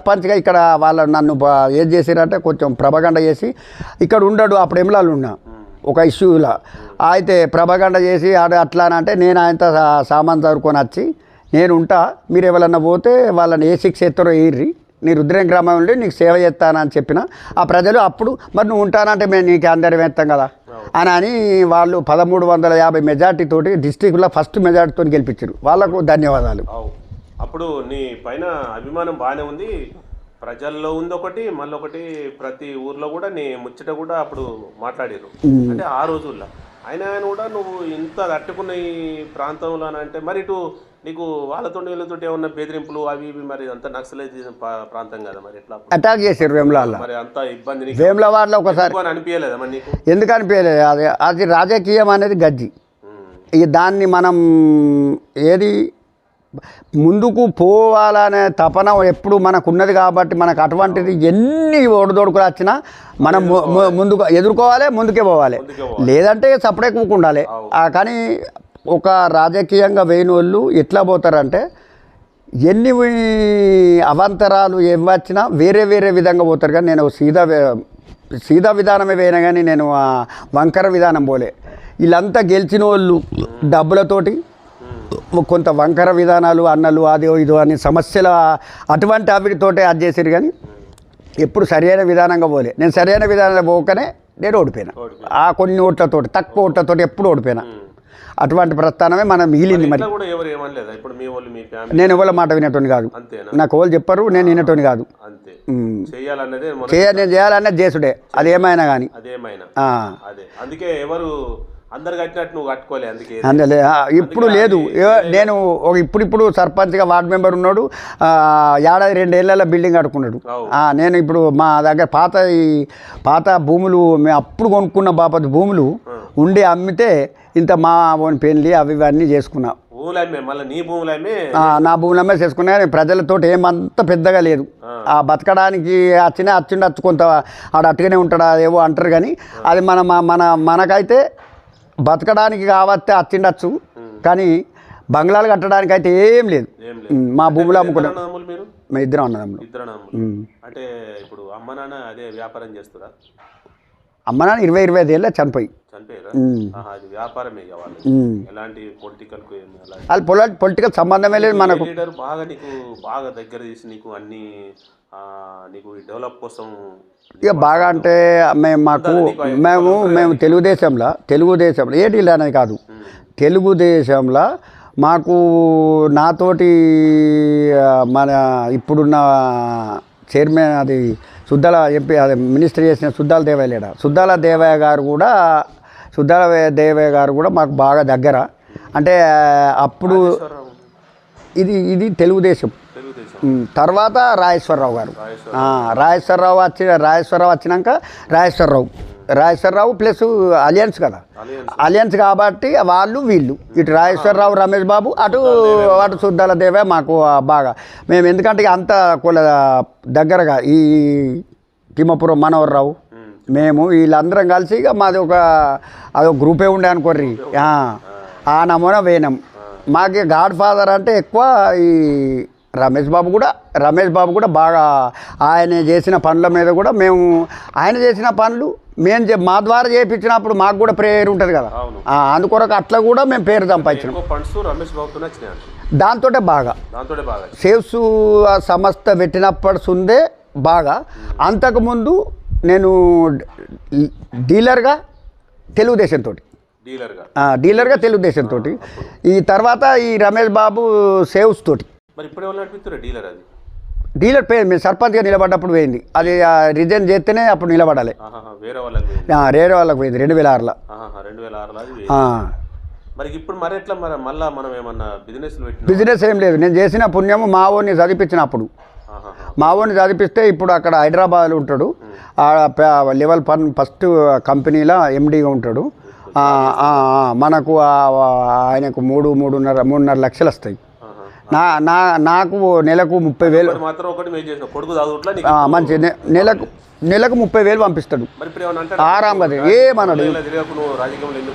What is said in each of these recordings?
సర్పంచ్గా ఇక్కడ వాళ్ళు నన్ను బా- ఏం చేసిరంటే కొంచెం ప్రభగండ చేసి ఇక్కడ ఉండడు అప్పుడు ఎమ్లాలు ఉన్నా. ఒక ఇష్యూలో. అయితే ప్రభగండ చేసి ఆడ అట్లా అని అంటే నేను ఆయనతో సామాన్ చదువుకొని వచ్చి నేను ఉంటా మీరు ఎవరన్నా పోతే వాళ్ళని ఏ శిక్ష ఎత్తారో ఏర్రి నీ రుద్రం గ్రామం ఉండి నీకు సేవ చేస్తానని చెప్పిన. ఆ ప్రజలు అప్పుడు మరి నువ్వు ఉంటానంటే మేము నీకు అందరం ఎత్తాం కదా. అని అని వాళ్ళు పదమూడు వందల యాభై మెజార్టీతోటి డిస్టిక్లో ఫస్ట్ మెజార్టీతో గెలిపించారు. వాళ్ళకు ధన్యవాదాలు. అప్పుడు నీ పైన అభిమానం బాగానే ఉంది. ప్రజల్లో ఉంది ఒకటి మళ్ళీ ఒకటి ప్రతి ఊర్లో కూడా నీ ముచ్చట కూడా అప్పుడు మాట్లాడారు అంటే ఆ రోజుల్లో. అయినా ఆయన కూడా నువ్వు ఇంత తట్టుకున్న ఈ ప్రాంతంలో అంటే మరి ఇటు నీకు వాళ్ళతో వీళ్ళతో ఏమన్నా బెదిరింపులు అవి ఇవి మరి అంత నక్సలైజ్ ప్రాంతం కదా మరి ఎట్లా? అటాక్ చేశారు వేములాల్లో మరి అంత ఇబ్బంది వేములవాడలో ఒకసారి. అనిపించలేదా మరి నీకు? ఎందుకు అనిపించలేదు అది అది రాజకీయం అనేది గజ్జి. దాన్ని మనం ఏది ముందుకు పోవాలనే తపన ఎప్పుడు మనకు ఉన్నది కాబట్టి మనకు అటువంటిది ఎన్ని ఒడిదొడుకులు వచ్చినా మనం ముందుకు ఎదుర్కోవాలి ముందుకే పోవాలి. లేదంటే సపరేట్ ఉండాలి కానీ ఒక రాజకీయంగా వేయని వాళ్ళు ఎట్లా పోతారంటే ఎన్ని అవాంతరాలు ఏం వచ్చినా వేరే వేరే విధంగా పోతారు. కానీ నేను సీదా సీదా విధానమే వేయను కానీ నేను వంకర విధానం పోలే. వీళ్ళంతా గెలిచిన వాళ్ళు డబ్బులతోటి కొంత వంకర విధానాలు అన్నలు అదో ఇదో అని సమస్యల అటువంటి అవిటితోటే అది చేసారు కానీ ఎప్పుడు సరైన విధానంగా పోలే. నేను సరైన విధానంగా పోకనే నేను ఓడిపోయినా. ఆ కొన్ని ఓట్లతోటి తక్కువ ఓట్లతోటి ఎప్పుడు ఓడిపోయినా. అటువంటి ప్రస్థానమే మనం మిగిలింది మరి. నేను ఎవరి మాట వినేటోని కాదు. నాకు వాళ్ళు చెప్పరు నేను వినేటోని కాదు. చేయాలన్నదే మన చేయ నేను చేయాలనేది చేసుడే. కానీ. అదేమైనా. అదే. అందుకే ఎవరు అందరు కట్టినట్టు నువ్వు కట్టుకోలే అందుకే. అందులో ఇప్పుడు లేదు. నేను ఒక ఇప్పుడిప్పుడు సర్పంచ్గా వార్డ్ మెంబర్ ఉన్నాడు. ఆ, ఏడాది రెండేళ్ళ బిల్డింగ్ కట్టుకున్నాడు. నేను ఇప్పుడు మా దగ్గర పాత ఈ పాత భూములు మేము అప్పుడు కొనుక్కున్న బాపతి భూములు ఉండి అమ్మితే ఇంత మా ఓన్ పెళ్ళి అవి ఇవన్నీ చేసుకున్నా. నీ భూములు అమ్మే ఆ, నా భూములు అమ్మే చేసుకున్నా కానీ ప్రజలతో ఏమంత పెద్దగా లేదు. ఆ. బతకడానికి వచ్చినా వచ్చిండొచ్చు కొంత ఆడ అట్టుగానే ఉంటాడా ఏవో అంటారు కానీ అది మన- మన మనకైతే బతకడానికి కావస్తే వచ్చిండొచ్చు కానీ బంగ్లాలు కట్టడానికి అయితే ఏం లేదు. మా భూములు అమ్ముకున్నాం. మేము ఇద్దరం అన్నదమ్ములు. అంటే ఇప్పుడు అమ్మ నాన్న అదే వ్యాపారం చేస్తారా? అమ్మ నాన్న ఇరవై ఇరవై ఐదు ఏళ్ళ చనిపోయి. వాళ్ళు పొలిటికల్ సంబంధమే లేదు మనకు. బాగా నీకు బాగా దగ్గర తీసి నీకు అన్ని నీకు ఈ డెవలప్ కోసం ఇక బాగా అంటే మేము మాకు మేము మేము తెలుగుదేశంలో తెలుగుదేశంలో ఏ డీల్ అనేది కాదు. తెలుగుదేశంలో మాకు నాతోటి మన ఇప్పుడున్న చైర్మన్ అది సుద్దాల ఎంపీ అదే మినిస్టర్ చేసిన సుద్దాల దేవయ్య లేడా సుద్దాల దేవయ్య గారు కూడా సుద్దాల దేవయ్య గారు కూడా మాకు బాగా దగ్గర. అంటే అప్పుడు ఇది ఇది తెలుగుదేశం. తర్వాత రాజేశ్వరరావు గారు. రాజేశ్వరరావు. వచ్చి రాజేశ్వరరావు వచ్చినాక రాజేశ్వరరావు. రాజేశ్వరరావు ప్లస్ అలియన్స్ కదా. అలియన్స్. కాబట్టి వాళ్ళు వీళ్ళు. ఇటు రాజేశ్వరరావు రమేష్ బాబు అటు అటు సుద్దాల దేవే మాకు బాగా. మేము ఎందుకంటే అంత కుల దగ్గరగా ఈ తిమ్మపురం మనోహర్రావు. మేము వీళ్ళందరం కలిసి ఇక మాది ఒక అదొక గ్రూపే ఉండే అనుకోర్రి. ఆ, ఆ. నమూనా వేనం మాకు గాడ్ ఫాదర్ అంటే ఎక్కువ ఈ రమేష్ బాబు కూడా రమేష్ బాబు కూడా బాగా ఆయన చేసిన పనుల మీద కూడా మేము ఆయన చేసిన పనులు మేము మా ద్వారా చేయించినప్పుడు మాకు కూడా ప్రేయర్ ఉంటుంది కదా. అందుకొరకు అట్లా కూడా మేము పేరు సంపాదించినాం. దాంతోటే బాగా. సేవ్స్ సంస్థ పెట్టినప్పటి సుందే బాగా. అంతకుముందు నేను డీలర్గా తెలుగుదేశంతో డీలర్గా. డీలర్గా తెలుగుదేశంతో ఈ తర్వాత ఈ రమేష్ బాబు సేవ్స్ తోటి. మరి ఇప్పుడు ఎవరు నడిపిస్తారు డీలర్ అది? డీలర్ పేరు మీరు సర్పంచ్గా నిలబడ్డప్పుడు పోయింది. అది రిజైన్ చేస్తేనే అప్పుడు నిలబడాలి. వేరే వాళ్ళకి రేరే వాళ్ళకి పోయింది రెండు వేల ఆరులో. రెండు వేల ఆరులో. మరి ఇప్పుడు మరి ఎట్లా మరి మళ్ళా మనం ఏమన్నా బిజినెస్ బిజినెస్ ఏం లేదు. నేను చేసిన పుణ్యము మా ఓన్ని చదివించినప్పుడు మా ఓన్ని చదివిస్తే ఇప్పుడు అక్కడ హైదరాబాద్లో ఉంటాడు. లెవెల్ పన్ ఫస్ట్ కంపెనీలో ఎండీగా ఉంటాడు. మనకు ఆయనకు మూడు మూడున్నర మూడున్నర లక్షలు వస్తాయి. నా నా నాకు నాకు ముప్పై వేలు. మాత్రం ఒకటి కొడుకు మంచి నెలకు నెలకు ముప్పై వేలు పంపిస్తాడు. మరి ఇప్పుడు ఏమన్నా అంటాడు? ఆరాం కదా ఏమన్నాడు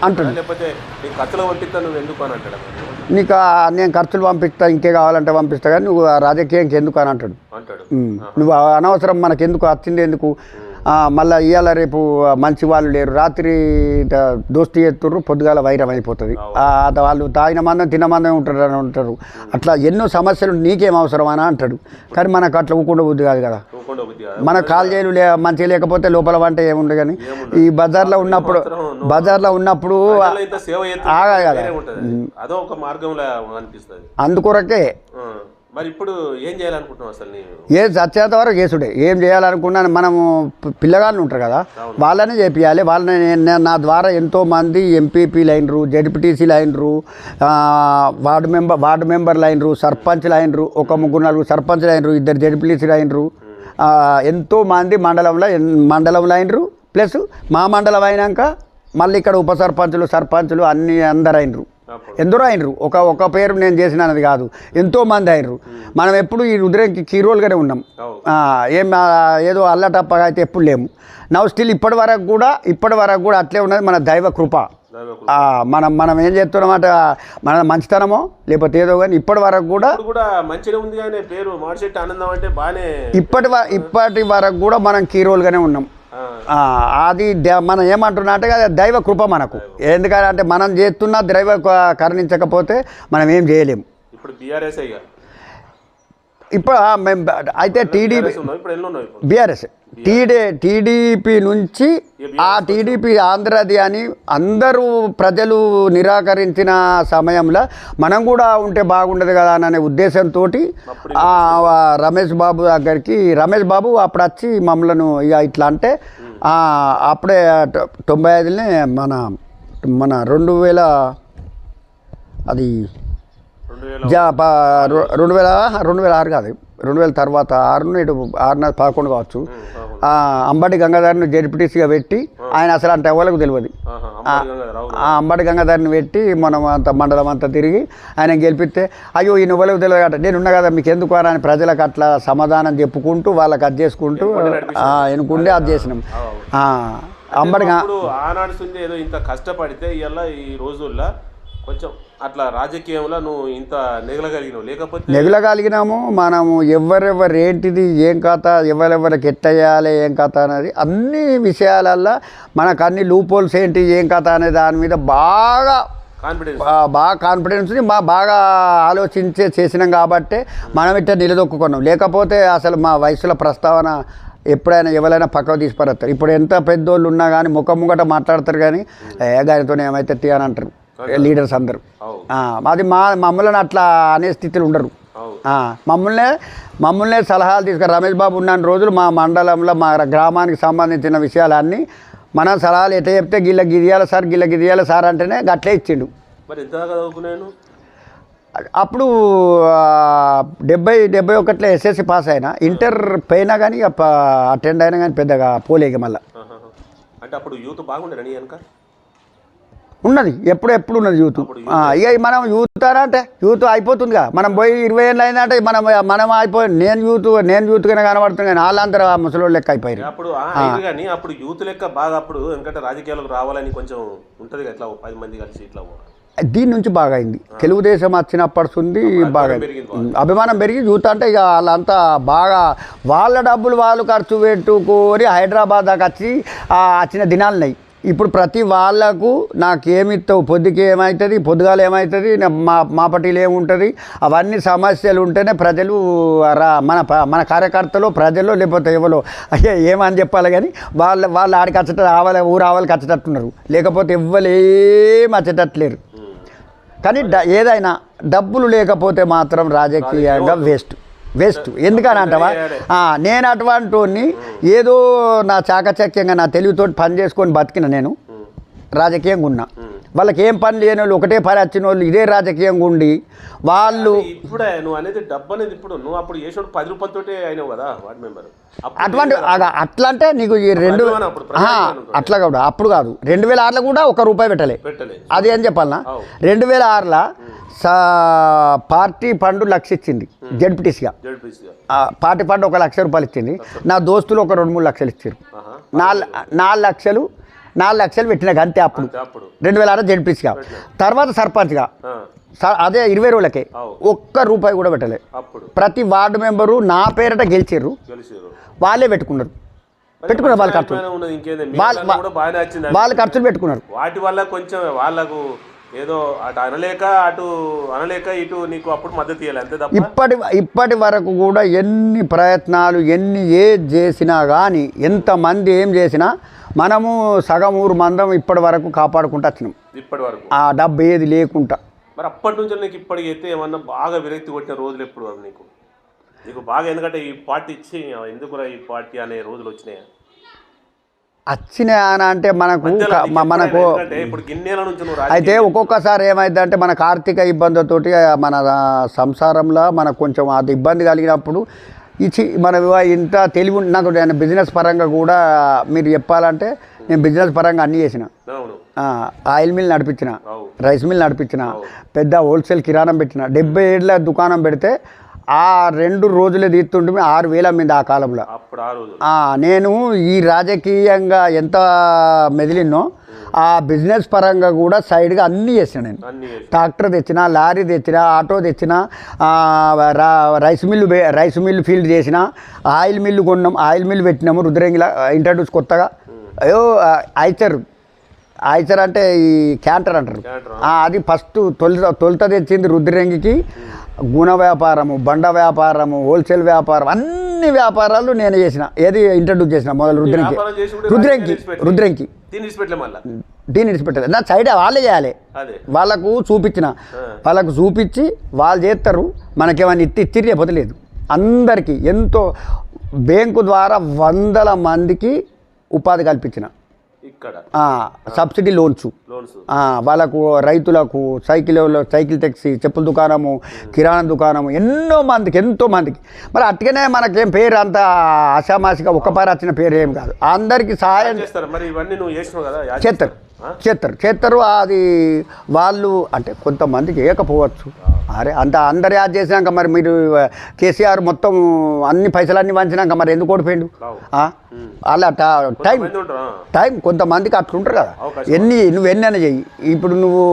అంటాడు. నీకు నేను ఖర్చులు పంపిస్తా ఇంకే కావాలంటే పంపిస్తా కానీ నువ్వు ఆ రాజకీయంకి ఎందుకు అని అంటాడు. నువ్వు అనవసరం మనకు ఎందుకు? వచ్చింది ఎందుకు మళ్ళా ఇవాళ రేపు మంచి వాళ్ళు లేరు. రాత్రి దోస్తీ ఎత్తుర్రు పొద్దుగాల వైరం అయిపోతుంది. వాళ్ళు తాగిన మందం తిన్న మందం ఉంటారు అని ఉంటారు అట్లా ఎన్నో సమస్యలు నీకేం అవసరం అని అంటాడు. కానీ మనకు అట్లా ఊకుండా బుద్ధి కాదు కదా. మన కాలేజీలు లే మంచిగా లేకపోతే లోపల వంట ఏముండు కానీ ఈ బజార్లో ఉన్నప్పుడు బజార్లో ఉన్నప్పుడు ఆగా కదా. వేరే ఉంటది. అది. అదో ఒక మార్గంలో అనిపిస్తుంది. అందుకొరకే మరి ఇప్పుడు ఏం చేయాలనుకుంటున్నావు అసలు ఏ చచ్చేంత వరకు చేసుడే. ఏం చేయాలనుకున్నాను మనము పిల్లగాళ్ళు ఉంటారు కదా వాళ్ళనే చేపియాలి. వాళ్ళని నా ద్వారా ఎంతోమంది ఎంపీపీలు అయినరు జడ్పీటీసీలు అయినరు వార్డు మెంబర్ వార్డు మెంబర్లు అయినరు సర్పంచ్లు అయినరు ఒక ముగ్గురు నలుగురు సర్పంచ్లు అయినరు ఇద్దరు జడ్పీటీసీలు అయినరు ఎంతో మంది మండలంలో మండలంలో అయినరు ప్లస్ మా మండలం అయినాక మళ్ళీ ఇక్కడ ఉప సర్పంచులు సర్పంచులు అన్ని అందరు అయినరు. ఎందరో అయినరు. ఒక ఒక పేరు నేను చేసిన అన్నది కాదు. ఎంతో మంది అయినరు. మనం ఎప్పుడు ఈ రుద్రంకి కీరోలుగానే ఉన్నాం. ఏం ఏదో అల్లటప్పగా అయితే ఎప్పుడు లేము. నవ్వు స్టిల్ ఇప్పటి వరకు కూడా ఇప్పటి వరకు కూడా అట్లే ఉన్నది మన దైవ కృప. మనం మనం ఏం చేస్తున్నామంటే మన మంచితనమో లేకపోతే ఏదో కానీ ఇప్పటి వరకు కూడా ఇప్పటి ఇప్పటి వరకు కూడా మనం కీరోలుగానే ఉన్నాం. అది మనం ఏమంటున్నా అంటే అది దైవ కృప మనకు. ఎందుకంటే మనం చేస్తున్న దైవ కరుణించకపోతే మనం ఏం చేయలేము ఇప్పుడు బీఆర్ఎస్ ఇక. ఇప్పుడు మేము అయితే టీడీపీ బీఆర్ఎస్ టీడీ టీడీపీ నుంచి ఆ టీడీపీ ఆంధ్రది అని అందరూ ప్రజలు నిరాకరించిన సమయంలో మనం కూడా ఉంటే బాగుండదు కదా అనే ఉద్దేశంతో రమేష్ బాబు దగ్గరికి రమేష్ బాబు అప్పుడు వచ్చి మమ్మల్ని ఇక ఇట్లా అంటే అప్పుడే తొంభై ఐదులోనే మన మన రెండు వేల అది రెండు వేల రెండు వేల ఆరు. కాదు. రెండు వేల తర్వాత ఆరు ఇటు ఆరున్నర పదకొండు కావచ్చు. అంబటి గంగాధర్ని జడ్పీటీసీగా పెట్టి ఆయన అసలు అంటే ఎవరికి తెలియదు. అంబటి గంగాధర్ ఆ అంబటి గంగాధర్ని పెట్టి మనం అంత మండలం అంతా తిరిగి ఆయన గెలిపిస్తే అయ్యో ఈ నువ్వులకు తెలియదు అంటే నేను ఉన్నా కదా మీకు ఎందుకు అని ప్రజలకు అట్లా సమాధానం చెప్పుకుంటూ వాళ్ళకి అది చేసుకుంటూ ఎనుకుండే అది చేసినాం. అంబటి ఆనాడు ఏదో ఇంత కష్టపడితే ఇవాళ ఈ రోజుల్లో కొంచెం అట్లా రాజకీయంలో నువ్వు ఇంత నెగలగలిగినావు. లేకపోతే నెగలగలిగినాము మనము ఎవరెవరు ఏంటిది ఏం కథ ఎవరెవరికి ఎట్టయ్యాలి ఏం కథ అనేది అన్ని విషయాలల్లో మనకు అన్ని లూపోల్స్ ఏంటి ఏం కథ అనే దాని మీద బాగా కాన్ఫిడెన్స్ బాగా కాన్ఫిడెన్స్ ఉంది మా బాగా ఆలోచించే చేసినాం కాబట్టి మనం ఇట్లా నిలదొక్కున్నాం లేకపోతే అసలు మా వయసుల ప్రస్తావన ఎప్పుడైనా ఎవరైనా పక్కకు తీసుకురాస్తారు ఇప్పుడు ఎంత పెద్దోళ్ళు ఉన్నా కానీ ముఖం ముంగట మాట్లాడతారు కానీ ఏ గారితో ఏమైతే అని అంటారు. లీడర్స్ అందరూ. అది మా మమ్మల్ని అట్లా అనే స్థితిలో ఉండరు. మమ్మల్నే మమ్మల్నే సలహాలు తీసుకుని రమేష్ బాబు ఉన్న రోజులు మా మండలంలో మా గ్రామానికి సంబంధించిన విషయాలన్నీ మనం సలహాలు ఎట్లా చెప్తే గిల్ల గిదియాల సార్ గిల్ల గిదియాల సార్ అంటేనే గట్లే ఇచ్చిండు. అప్పుడు డెబ్బై డెబ్బై ఒకటిలో ఎస్ఎస్సి పాస్ అయినా ఇంటర్ పోయినా కానీ అటెండ్ అయినా కానీ పెద్దగా పోలేక మళ్ళీ. అంటే అప్పుడు యూత్ బాగుండే ఉన్నది. ఎప్పుడు ఎప్పుడు ఉన్నది యూత్. ఇక మనం యూత్ అంటే యూత్ అయిపోతుందిగా. మనం పోయి ఇరవై ఏళ్ళు అయిందంటే మనం మనం అయిపోయి నేను యూత్ నేను యూత్గానే కనబడుతుంది కానీ వాళ్ళందరూ ఆ ముసలోళ్ళు లెక్క అయిపోయారు. అప్పుడు కానీ అప్పుడు యూత్ లెక్క బాగా అప్పుడు ఎందుకంటే రాజకీయాలకు రావాలని కొంచెం ఉంటది ఇట్లా పది మంది కలిసి ఇట్లా దీని నుంచి బాగా అయింది. తెలుగుదేశం వచ్చినప్పటి నుండి బాగా అభిమానం పెరిగి యూత్ అంటే ఇక వాళ్ళంతా బాగా వాళ్ళ డబ్బులు వాళ్ళు ఖర్చు పెట్టుకొని హైదరాబాద్ దాకా వచ్చి వచ్చిన దినాలు ఉన్నాయి. ఇప్పుడు ప్రతి వాళ్ళకు నాకేమిస్తావు పొద్దుకి ఏమవుతుంది పొద్దుగాలు ఏమవుతుంది మా మా పట్టీలు ఏముంటుంది అవన్నీ సమస్యలు ఉంటేనే ప్రజలు రా మన మన కార్యకర్తలు ప్రజలు లేకపోతే ఎవరో? అయ్యే ఏమని చెప్పాలి కానీ వాళ్ళ వాళ్ళు ఆడికి వచ్చేట రావాలి ఊరు ఆవాలి వచ్చేటట్టున్నారు లేకపోతే ఎవ్వరు ఏం వచ్చేటట్లేరు కానీ ఏదైనా డబ్బులు లేకపోతే మాత్రం రాజకీయంగా వేస్ట్. వేస్ట్. ఎందుకని అంటావా? నేను అటువంటి వాడిని ఏదో నా చాకచక్యంగా నా తెలివితోటి పని చేసుకొని బతికిన నేను రాజకీయంగా ఉన్నా. వాళ్ళకి ఏం పని లేని వాళ్ళు ఒకటే పని వచ్చిన వాళ్ళు ఇదే రాజకీయంగా ఉండి వాళ్ళు ఇప్పుడే నువ్వు అనేది డబ్బు అనేది ఇప్పుడు నువ్వు అప్పుడు చేసాడు పది రూపాయలతోటే అయినావు కదా వార్డ్ మెంబర్. అటువంటి అట్లా అంటే నీకు ఈ రెండు అట్లా కాదు అప్పుడు కాదు. రెండు వేల ఆరులో కూడా ఒక రూపాయి పెట్టలే. అది ఏం చెప్పాలనా? అవు. రెండు వేల ఆరులో పార్టీ ఫండ్ లక్ష ఇచ్చింది జడ్పీటీసీగా. పార్టీ ఫండ్ ఒక లక్ష రూపాయలు ఇచ్చింది. నా దోస్తులు ఒక రెండు మూడు లక్షలు ఇచ్చారు. నాలుగు నాలుగు లక్షలు నాలుగు లక్షలు పెట్టినాక అంతే అప్పుడు. రెండు వేల ఆరు జడ్పీసీగా. తర్వాత సర్పంచ్గా. అదే ఇరవై రోజులకే. ఒక్క రూపాయి కూడా పెట్టలే. అప్పుడు. ప్రతి వార్డు మెంబరు నా పేరిట గెలిచిర్రు. గెలిచారు వాళ్ళే పెట్టుకున్నారు. పెట్టుకున్నారు వాళ్ళ ఖర్చులు. వాళ్ళ ఖర్చులు పెట్టుకున్నారు. వాటి వల్ల కొంచెం వాళ్ళకు ఏదో అటు అనలేక అటు అనలేక ఇటు నీకు అప్పుడు మద్దతు ఇవ్వాలి అంతే తప్ప? ఇప్పటి ఇప్పటి వరకు కూడా ఎన్ని ప్రయత్నాలు ఎన్ని ఏది చేసినా కానీ ఎంతమంది ఏం చేసినా మనము సగం ఊరు మందం ఇప్పటి వరకు కాపాడుకుంటూ వచ్చినాం. ఇప్పటి వరకు. ఆ డబ్బు ఏది లేకుండా. మరి అప్పటి నుంచి నీకు ఇప్పటికి అయితే ఏమన్నా బాగా విరక్తి కొట్టిన రోజులు ఎప్పుడు అవి నీకు? నీకు బాగా ఎందుకంటే ఈ పార్టీ ఇచ్చి ఎందుకురా ఈ పార్టీ అనే రోజులు వచ్చినాయి? అని అంటే మనకు మనకు అయితే ఒక్కొక్కసారి ఏమైంది అంటే మనకు ఆర్థిక ఇబ్బందులతోటి మన సంసారంలో మనకు కొంచెం అది ఇబ్బంది కలిగినప్పుడు ఇచ్చి మన ఇంత తెలివి నాకు నేను బిజినెస్ పరంగా కూడా మీరు చెప్పాలంటే నేను బిజినెస్ పరంగా అన్నీ చేసిన. ఆయిల్ మిల్ నడిపించిన రైస్ మిల్ నడిపించిన పెద్ద హోల్సేల్ కిరాణం పెట్టిన డెబ్బై ఏళ్ళ దుకాణం పెడితే ఆ రెండు రోజులే తీస్తుంటే ఆరు వేల మీద ఆ కాలంలో. నేను ఈ రాజకీయంగా ఎంత మెదిలినో ఆ బిజినెస్ పరంగా కూడా సైడ్గా అన్నీ చేసిన నేను. ట్రాక్టర్ తెచ్చిన లారీ తెచ్చిన ఆటో తెచ్చిన rice mill rice mill field చేసిన ఆయిల్ మిల్లు కొన్నాం ఆయిల్ మిల్లు పెట్టినాము రుద్రంగిలా ఇంట్రడ్యూస్ కొత్తగా. అయ్యో ఐచర్ ఐచర్ అంటే ఈ క్యాంటర్ అంటారు. అది ఫస్ట్ తొలుత తొలుత తెచ్చింది రుద్రంగికి గుణ వ్యాపారము బండ వ్యాపారము హోల్సేల్ వ్యాపారం అన్ని వ్యాపారాలు నేను చేసిన. ఏది ఇంట్రడ్యూస్ చేసిన మొదలు రుద్రంకి రుద్రంకి రుద్రంకి దీన్ని విడిచిపెట్టలేదు నా సైడ్ వాళ్ళే చేయాలి. వాళ్ళకు చూపించిన. వాళ్ళకు చూపించి వాళ్ళు చేస్తారు. మనకేమైనా ఇత్తి ఇచ్చి లేకపోతే లేదు. అందరికీ ఎంతో బ్యాంకు ద్వారా వందల మందికి ఉపాధి కల్పించిన. Subsidy loans. వాళ్ళకు రైతులకు సైకిల్ సైకిల్ ట్యాక్సీ చెప్పుల దుకాణము కిరాణా దుకాణము ఎన్నో మందికి ఎంతో మందికి. మరి అట్టుగానే మనకేం పేరు అంత ఆషామాషిగా ఒక్కపారి వచ్చిన పేరు ఏం కాదు. అందరికీ సహాయం చేస్తారు. చేస్తారు? చేస్తారు చేస్తారు అది వాళ్ళు అంటే కొంతమందికి ఏకపోవచ్చు అరే అంత అందరు యాడ్ చేసినాక మరి మీరు కేసీఆర్ మొత్తం అన్ని పైసలన్నీ వంచినాక మరి ఎందుకు ఓడిపోయిండు? అలా టా- టైం కొంతమందికి అట్లుంటారు కదా. ఎన్ని నువ్వు ఎన్ని అని చెయ్యి. ఇప్పుడు నువ్వు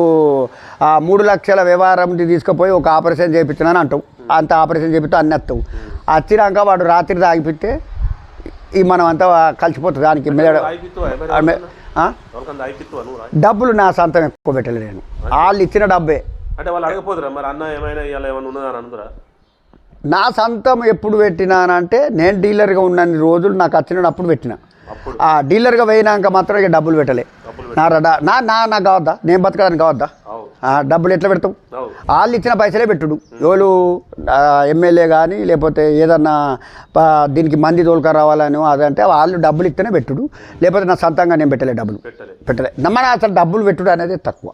ఆ మూడు లక్షల వ్యవహారం తీసుకుపోయి ఒక ఆపరేషన్ చేయించినాను అంటావు. అంత ఆపరేషన్ చేపిస్తే అన్ని వస్తావు వచ్చినాక వాడు రాత్రి తాగిపిస్తే ఈ మనం అంతా కలిసిపోతుంది దానికి? డబ్బులు నా సొంతం ఎక్కువ పెట్టలేదు నేను. వాళ్ళు ఇచ్చిన డబ్బే. అంటే వాళ్ళు అడగపోదురా మరి అన్న ఏమైనా ఇవాళ ఏమైనా నా సొంతం ఎప్పుడు పెట్టినానంటే నేను డీలర్గా ఉన్నన్ని రోజులు నాకు పెట్టిన. అప్పుడు. ఆ డీలర్గా పోయినాక మాత్రం ఇక డబ్బులు పెట్టలే. నా రడా నా నా నాకు కావద్దా? నేను బతకడానికి కావద్దా? డబ్బులు ఎట్లా పెడతావు? అవు. వాళ్ళు ఇచ్చిన పైసలే పెట్టుడు. ఎవరు ఎమ్మెల్యే కానీ లేకపోతే ఏదన్నా దీనికి మంది తోలుక రావాలని అదంటే వాళ్ళు డబ్బులు ఇస్తేనే పెట్టుడు. లేకపోతే నా సొంతంగా నేను పెట్టలే డబ్బులు. పెట్టలే. పెట్టలే. మన అసలు డబ్బులు పెట్టుడు అనేది తక్కువ.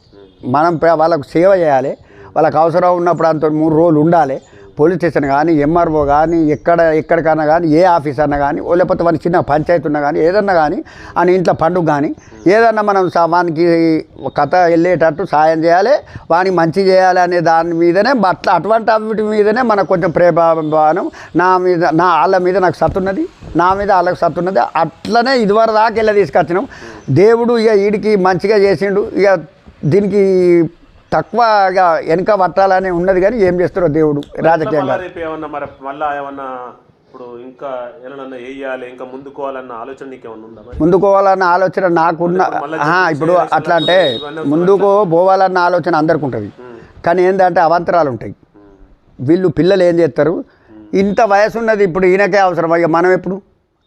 మనం వాళ్ళకు సేవ చేయాలి. వాళ్ళకు అవసరం ఉన్నప్పుడు అంత మూడు రోజులు ఉండాలి. పోలీస్ స్టేషన్ కానీ ఎంఆర్ఓ కానీ ఎక్కడ ఎక్కడికన్నా కానీ ఏ ఆఫీస్ అన్నా కానీ ఓ లేకపోతే వాని చిన్న పంచాయతీ ఉన్నా కానీ ఏదన్నా కానీ అని ఇంట్లో పండుగ కానీ ఏదన్నా మనం వానికి కథ వెళ్ళేటట్టు సాయం చేయాలి. వానికి మంచి చేయాలి అనే దాని మీదనే అట్లా అటువంటి వాటి మీదనే మనకు కొంచెం ప్రేమాభిమానం నా మీద నా వాళ్ళ మీద నాకు సత్తున్నది నా మీద వాళ్ళకి సత్తున్నది అట్లనే ఇదివరకు దాకా వెళ్ళి తీసుకొచ్చినాం. దేవుడు ఇక వీడికి మంచిగా చేసిండు. ఇక దీనికి తక్కువ ఇక వెనక పట్టాలని ఉన్నది కానీ ఏం చేస్తారో దేవుడు రాజకీయంగా. మళ్ళా రేపు ఏమన్నా మరి మళ్ళా ఏమన్నా ఇప్పుడు ఇంకా ఏమన్నా వేయాలి ఇంకా ముందుకోవాలన్న ఆలోచన నీకేమన్నా ఉందా నాకున్న ఇప్పుడు అట్లా అంటే ముందుకు పోవాలన్న ఆలోచన అందరికి ఉంటుంది. కానీ ఏంటంటే అవాంతరాలు ఉంటాయి. వీళ్ళు పిల్లలు ఏం చేస్తారు? ఇంత వయసు ఉన్నది ఇప్పుడు ఈయనకే అవసరం అయ్యా మనం ఎప్పుడు?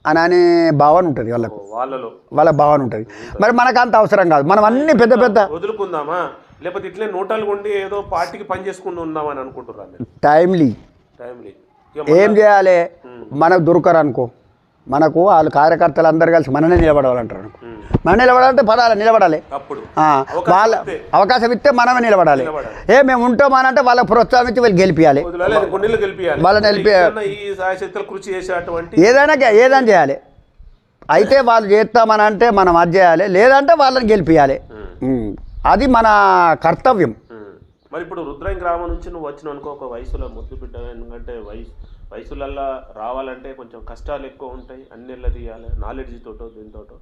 అని అనే భావన ఉంటుంది వాళ్ళకు. వాళ్ళలో. వాళ్ళ భావన ఉంటుంది. మరి మనకు అంత అవసరం కాదు. మనం అన్ని పెద్ద పెద్ద వదులుకుందామా? లేకపోతే ఇట్లే నోటాలు కొండి ఏదో పార్టీకి పని చేసుకుంటూ ఉందామని అనుకుంటున్నారు మీరు? టైమ్లీ టైంలీ ఇక ఏం చేయాలి? మనకు దొరకరు అనుకో మనకు వాళ్ళు కార్యకర్తలు అందరు కలిసి మననే నిలబడాలంటారు. మనం నిలబడాలంటే పడాలి నిలబడాలి వాళ్ళ. అవకాశం ఇస్తే మనమే నిలబడాలి. ఏ మేము ఉంటామనంటే వాళ్ళకి ప్రోత్సాహించి వీళ్ళు గెలిపియాలి వాళ్ళని గెలిపి- ఏదైనా ఏదైనా చేయాలి అయితే వాళ్ళు చేస్తామని అంటే మనం అది చేయాలి లేదంటే వాళ్ళని గెలిపియాలి ఉమ్. అది మన కర్తవ్యం. మరి ఇప్పుడు రుద్రాయి గ్రామం నుంచి నువ్వు వచ్చిన అనుకో ఒక వయసులో ముద్దు బిడ్డ ఎందుకంటే వయసు వయసులల్లా రావాలంటే కొంచెం కష్టాలు ఎక్కువ ఉంటాయి అన్ని తీయాలి నాలెడ్జ్ తోటో దీంతోటో